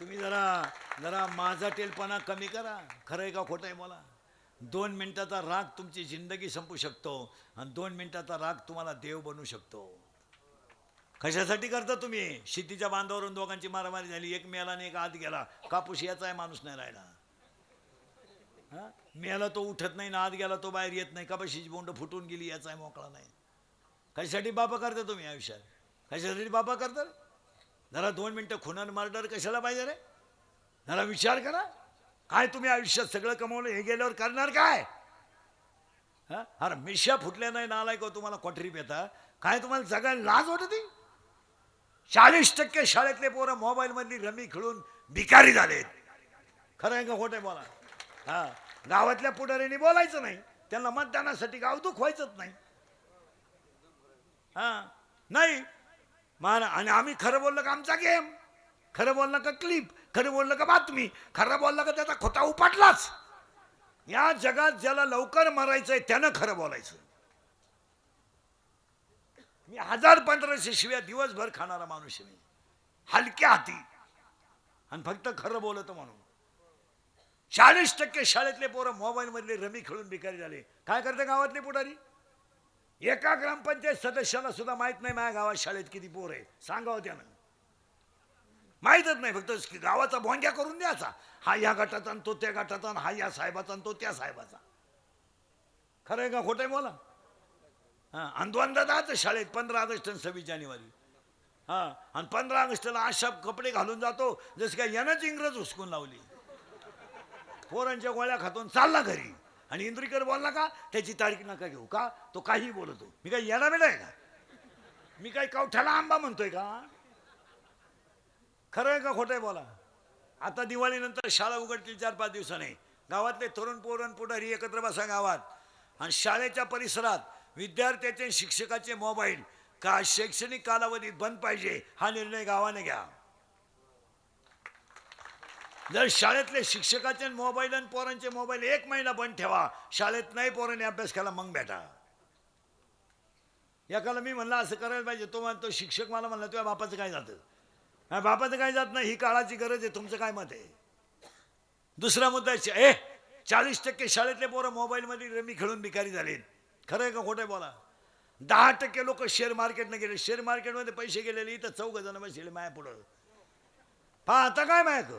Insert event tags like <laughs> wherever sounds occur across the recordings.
तुम्ही जरा जरा माझा टेलपणा कमी करा. खरं आहे का खोटं आहे मला? दोन मिनिटाचा राग तुमची जिंदगी संपू शकतो आणि दोन मिनिटाचा राग तुम्हाला देव बनू शकतो. कशासाठी करता तुम्ही? शेतीच्या बांधावरून दोघांची मारामारी झाली एक मेला आणि एक आत गेला. कापूस याचा आहे माणूस नाही राहिला. हा? मेला तो उठत नाही ना आत गेला तो बाहेर येत नाही. कपाशीची बोंड फुटून गेली याचा आहे मोकळा नाही. कशासाठी बापा करता तुम्ही आयुष्यात? कशासाठी बापा करता? जरा दोन मिनटं खुनान मर्डर कशाला पाहिजे रे? जरा विचार करा. काय तुम्ही आयुष्यात सगळं कमवलं हे गेल्यावर करणार काय? हा? अरे मिशा फुटल्या नाही नालाय का हो, तुम्हाला कोठरी पेता. काय तुम्हाला जगायला लाज वाटत? चाळीस टक्के शाळेतले पोरं मोबाईलमधली रमी खेळून भिकारी झालेत. खरं आहे का खोटं आहे बोला? हा? गावातल्या पुढाऱ्यांनी बोलायचं नाही. त्यांना मतदानासाठी गाव दुखवायचंच नाही. हा? नाही. मान आणि आम्ही खरं बोललं का आमचा गेम? खरं बोललं का क्लिप खरं बोललं का बातमी? खरं बोललं का त्याचा खोटा उपाटलाच? या जगात ज्याला लवकर मरायचंय त्यानं खरं बोलायचं. मी हजार पंधराशे शिव्या दिवसभर खाणारा माणूस मी. हलक्या हाती. आणि फक्त खरं बोलत म्हणून. चाळीस टक्के शाळेतले पोरं मोबाईलमधले रमी खेळून भिकारी झाले. काय करते गावातले पुढारी? एका ग्रामपंचायत सदस्याला सुद्धा माहीत नाही माझ्या गावात शाळेत किती पोर आहे सांगावं त्यानं. माहीतच नाही फक्त गावाचा भोंग्या करून द्यायचा. हा या गटाचा आणि तो त्या गटाचा आणि हा या साहेबाचा आणि तो त्या साहेबाचा. खरं आहे का खोटं आहे बोला? हां आणि दोनदा शाळेत पंधरा ऑगस्ट आणि सव्वीस जानेवारी. हां आणि पंधरा ऑगस्टला अशा कपडे घालून जातो जसं काय यानंच इंग्रज हुसकून लावली. पोरांच्या गोळ्या खातून चालला घरी. आणि इंद्रिकर बोलला का त्याची तारीख नका घेऊ का? तो काही बोलतो मी काय येणार वेळ आहे का? मी काय कवठ्याला आंबा म्हणतोय का? खरं आहे का खोटं बोला? आता दिवाळीनंतर शाळा उघडतील चार पाच दिवसाने. गावातले तरुण पोरण पुढारी एकत्र बसा गावात. आणि शाळेच्या परिसरात विद्यार्थ्याचे शिक्षकाचे मोबाईल. का शैक्षणिक कालावधीत बंद पाहिजे? हा निर्णय गावाने घ्या. जर शाळेतले शिक्षकाचे मोबाईल आणि पोरांचे मोबाईल एक महिना बंद ठेवा. शाळेत नाही पोरांनी अभ्यास केला मग बेटा एकाला मी म्हणलं असं करायला पाहिजे. तो म्हणतो शिक्षक मला म्हणला तुझ्या बापाचं काय जातं? हा, बापाचं काय जात नाही ही काळाची गरज आहे तुमचं काय मत आहे? दुसरा मुद्दा ए चाळीस टक्के शाळेतले पोरं मोबाईलमध्ये रमी खेळून भिकारी झाले खरं आहे का खोटं बोला? दहा टक्के लोक शेअर मार्केटनं गेले. शेअर मार्केटमध्ये पैसे गेलेले इथं चौघ जण बसले माया पुढं पहा आता काय मायक?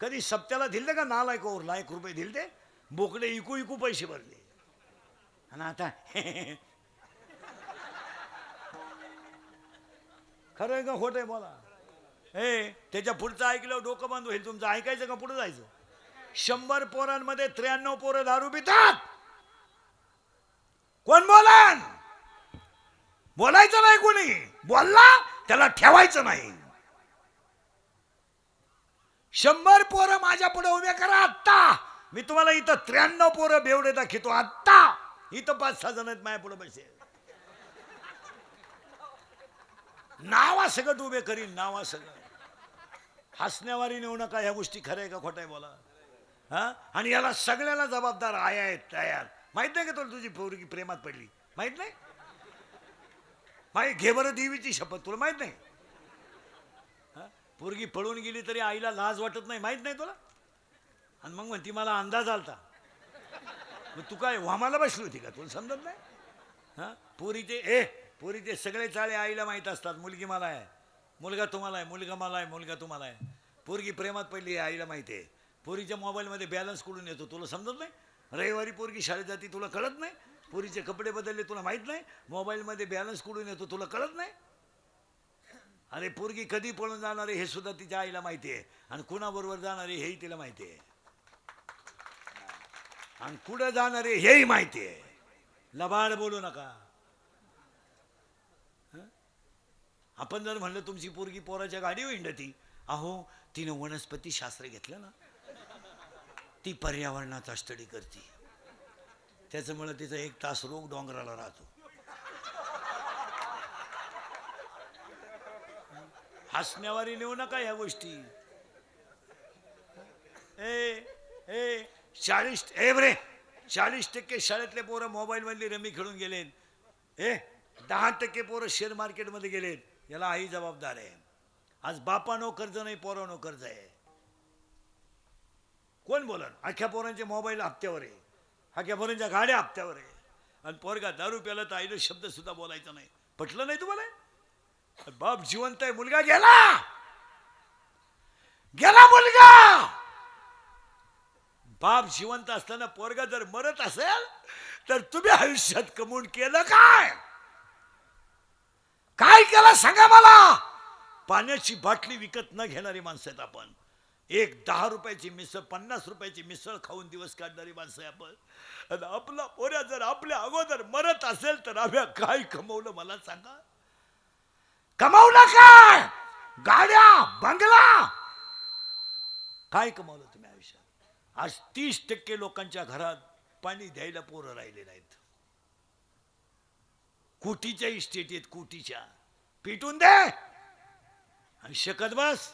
कधी सप्त्याला दिले का नालायक ओर लाख रुपये दिले बोकडे इकू इकू पैसे भरले. आणि आता <laughs> खरं आहे का खोट आहे बोला? हे त्याच्या पुढचं ऐकलं डोकं बंद होईल. तुमचं ऐकायचं का? पुढे जायचं? शंभर पोरांमध्ये त्र्याण्णव पोरं दारू पितात. कोण बोलान? बोलायचं नाही कोणी. बोलला त्याला ठेवायचं नाही. शंभर पोरं माझ्या पुढे उभे करा आत्ता! मी तुम्हाला इथं त्र्याण्णव पोरं बेवडे दाखवतो आत्ता! इथं पाच सहा जण आहेत माझ्या पुढे बसे. नावा सगळं उभे करीन नावा सगळं. हसण्यावारी नेऊ नका ह्या गोष्टी खऱ्या आहे का खोट्या आहे बोला. हा? आणि याला सगळ्याला जबाबदार आया आहेत तयार. माहीत नाही का तुला तुझी पोरगी प्रेमात पडली? माहीत नाही? माहीत घे बरं देवीची शपथ तुला माहीत नाही? पोरगी पळून गेली तरी आईला लाज वाटत नाही. माहीत नाही तुला? आणि मग म्हणती मला अंदाज आलता. मग तू काय वामाला बसली होती का? तुला समजत नाही? हा? पोरीचे ए पोरीचे सगळे चाळे आईला माहीत असतात. मुलगी मला आहे. मुलगा तुम्हाला आहे. मुलगा मला आहे. मुलगा तुम्हाला आहे. पोरगी प्रेमात पडली आईला माहिती आहे. पोरीच्या मोबाईलमध्ये बॅलन्स कुठून येतो? तुला समजत नाही? रविवारी पोरगी शाळेत जाती तुला कळत नाही? पोरीचे कपडे बदलले तुला माहीत नाही? मोबाईलमध्ये बॅलन्स कुठून येतो? तुला कळत नाही? अरे पोरगी कधी पळून जाणार आहे हे सुद्धा तिच्या आईला माहिती आहे. आणि कुणाबरोबर जाणार आहे हेही तिला माहिती आहे. आणि कुठं जाणार आहे हेही माहिती आहे. लबाड बोलू नका. आपण जर म्हणलं तुमची पोरगी पोराच्या गाडीवर ती अहो तिनं वनस्पती शास्त्र घेतलं ना. ती पर्यावरणाचा स्टडी करते. त्याच्यामुळे तिचा एक तास रोग डोंगराला राहतो. हसण्यावारी नेऊ नका ह्या गोष्टी. ए ए चाळीस ए बरे. चाळीस टक्के शाळेतले पोरं मोबाईलमधली रमी खेळून गेलेत. ए दहा टक्के पोरं शेअर मार्केटमध्ये गेलेत. याला आई जबाबदार आहे. आज बापानो कर्ज नाही पोरानो कर्ज आहे. कोण बोलन? अख्ख्या पोरांचे मोबाईल हप्त्यावर आहे. अख्ख्या पोरांच्या गाड्या हप्त्यावर आहे. आणि पोरगा दारू प्याला तर आईनं शब्द सुद्धा बोलायचा नाही. पटलं नाही तुम्हाला? बाप जिवंत आहे मुलगा गेला. गेला मुलगा. बाप जिवंत असताना पोरगा जर मरत असेल तर तुम्ही आयुष्यात कमवून केलं काय? काय केलं सांगा मला? पाण्याची बाटली विकत न घेणारी माणसं आहेत आपण. एक दहा रुपयाची मिसळ पन्नास रुपयाची मिसळ खाऊन दिवस काढणारी माणसं आहे आपण. आणि आपला पोऱ्या जर आपल्या अगोदर मरत असेल तर आम्ही काय कमवलं मला सांगा? कमावलं काय गाड्या बंगला! काय कमावलं तुम्ही आयुष्यात? आज तीस टक्के लोकांच्या घरात पाणी द्यायला पोरं राहिले नाहीत. कोटीच्या इस्टेट आहेत कोटीच्या. पिटून दे! आणि शकत बस!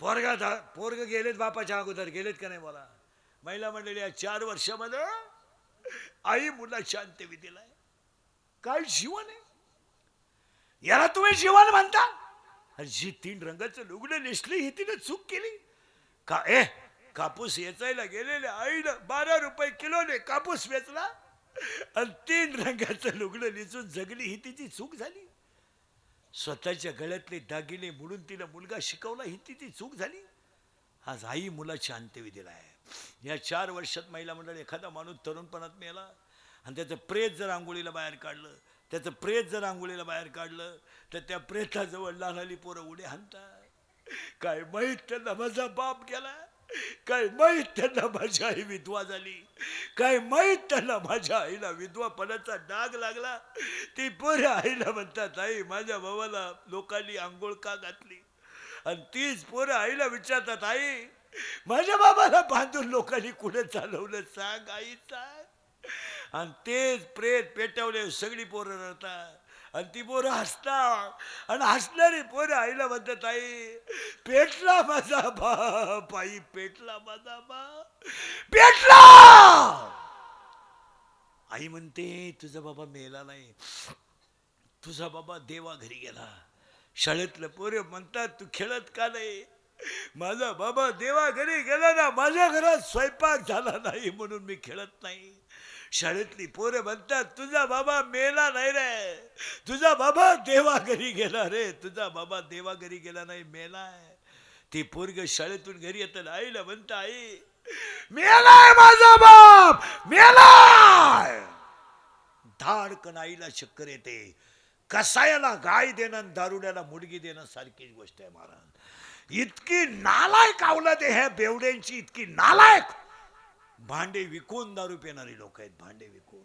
पोरगा पोरग गेलेत बापाच्या अगोदर. गेलेत का नाही मला महिला मंडळी या चार वर्षामध्ये आई मुला शांत विधीलाय काय जीवन आहे. याला तुम्ही जीवन म्हणता? अरे जी तीन रंगाचं लुगडं नेसली ही तिने चूक केली. का ए कापूस वेचायला गेलेल्या आईनं बारा रुपये किलोने कापूस वेचला? आणि तीन रंगाचं लुगडं नेसून जगली ही तिची चूक झाली. स्वतःच्या गळ्यातले दागिने म्हणून तिला मुलगा शिकवला ही तिची चूक झाली. आज आई मुलाची अंत्यविधीला आहे. या चार वर्षात महिला मंडळ एखादा माणूस तरुणपणात मेला आणि त्याचं प्रेत जर आंघोळीला बाहेर काढलं त्याचं प्रेत जर आंघोळीला बाहेर काढलं तर त्या प्रेताजवळ लहानाली पोरं उडे हाणतात. काय माहीत त्यांना माझा बाप गेला काय माहीत त्यांना माझी आई विधवा झाली? काय माहीत त्यांना माझ्या आईला विधवापणाचा डाग लागला? ती पोऱ्या आईला म्हणतात आई माझ्या भावाला लोकांनी आंघोळ का घातली? आणि तीच पोरं आईला विचारतात आई माझ्या बाबाला बांधून लोकांनी कुठे चालवलं? सांग आई सांग. आणि तेच प्रेत पेटवले सगळी पोरं रडतात. आणि ती पोरं हसतात. आणि हसणारी पोरं आईला म्हणतात आई पेटला माझा बाप आई पेटला माझा बाप पेटला! आई म्हणते तुझा बाबा मेला नाही. तुझा बाबा देवा घरी गेला. शाळेतलं पोरं म्हणतात तू खेळत का नाही? माझा बाबा देवा घरी गेला ना माझ्या घरात स्वयंपाक झाला नाही म्हणून मी खेळत नाही. शाळेतली पोरं म्हणतात तुझा बाबा मेला नाही रे. तुझा बाबा देवा घरी गेला रे. तुझा बाबा देवा घरी गेला नाही मेलाय ते पोरग शाळेतून घरी येतात आईला म्हणतं आई मेलाय माझा बाप. मेलाय धाडकन आईला चक्कर येते. कसायाला गाय देणं दारुड्याला मुडगी देणं सारखीच गोष्ट आहे महाराज. इतकी नालायक ते ह्या बेवड्यांची इतकी नालायक भांडे विकून दारू पिणारी लोक आहेत भांडे विकून.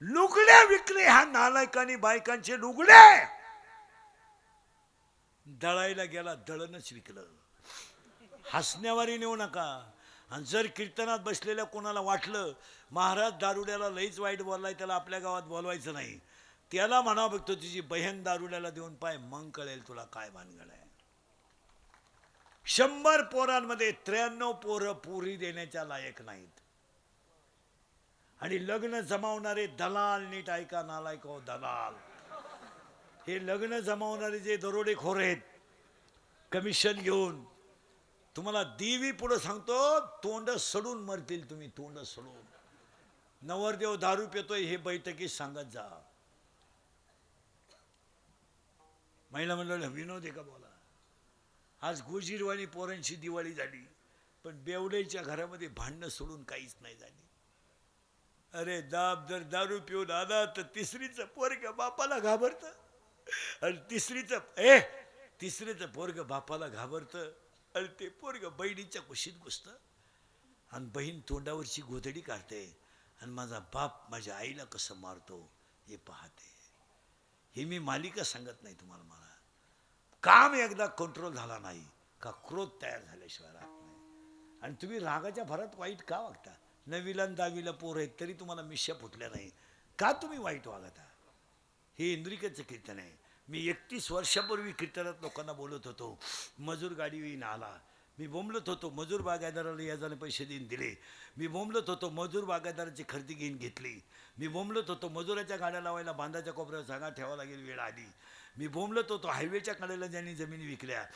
लुगड्या विकले ह्या नालायकांनी बायकांचे लुगडे. दळायला गेला दळणच विकलं. हसण्यावारी नेऊ नका. आणि जर कीर्तनात बसलेल्या कोणाला वाटलं महाराज दारुड्याला लईच वाईट बोललाय त्याला आपल्या गावात बोलवायचं नाही. त्याला म्हणा बघतो तुझी बहीण दारुड्याला देऊन पाय मग कळेल तुला काय भानगड आहे. शंभर पोरांमध्ये त्र्याण्णव पोरं पुरी देण्याच्या लायक नाहीत. आणि लग्न जमावणारे दलाल नीट ऐका नालायक हो दलाल. हे लग्न जमावणारे जे दरोडेखोर आहेत कमिशन घेऊन तुम्हाला देवी पुढं सांगतो तोंड सडून मरतील तुम्ही तोंड सडून. नवरदेव दारू पितोय हे बैठकीत सांगत जा. महिला मंडळ विनोद आहे का बोला? आज गोजीरवाणी पोरांची दिवाळी झाली पण बेवड्याच्या घरामध्ये भांडणं सोडून काहीच नाही झाली. अरे दाब जर दारू पिऊन आला तर तिसरीचं पोरग बापाला घाबरत. आणि तिसरीचं ए तिसरीचं पोरग बापाला घाबरतं. आणि ते पोरग बहिणीच्या कुशीत घुसतं. आणि बहीण तोंडावरची गोधडी काढते आणि माझा बाप माझ्या आईला कसं मारतो हे पाहते. हे मी मालिका सांगत नाही तुम्हाला मला. काम एकदा कंट्रोल झाला नाही का क्रोध तयार झाल्याशिवाय राहत नाही. आणि तुम्ही रागाच्या भरात वाईट का वागता? नवीला आणि दहावीला पोर आहेत तरी तुम्हाला मिश्या फुटल्या नाही. का तुम्ही वाईट वागता? हे इंद्रिकेचं कीर्तन आहे. मी एकतीस वर्षापूर्वी कीर्तनात लोकांना बोलत होतो मजूर गाडी येईन आला. मी बोंबलत होतो मजूर बागायदाराला याजाने पैसे देऊन दिले. मी बोंबलत होतो मजूर बागायदाराची खरेदी घेऊन घेतली. मी बोंबलत होतो मजुराच्या गाड्या लावायला बांधाच्या कोपऱ्यावर जागा ठेवावं लागेल वेळ आली. मी बोंबलत होतो. हायवेच्या कडेला ज्यांनी जमिनी विकल्या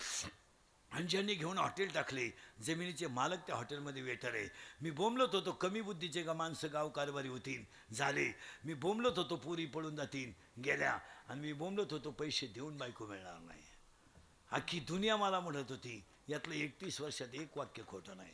आणि ज्यांनी घेऊन हॉटेल टाकले जमिनीचे मालक त्या हॉटेलमध्ये वेटर आहे. मी बोंबलत होतो. कमी बुद्धीचे का माणसं गाव कारभारी होतील झाले. मी बोंबलत होतो. पुरी पळून जातील गेल्या. आणि मी बोंबलत होतो. पैसे देऊन बायको मिळणार नाही. अख्खी दुनिया मला म्हणत होती यातलं एकतीस वर्षात एक वाक्य खोटं नाही.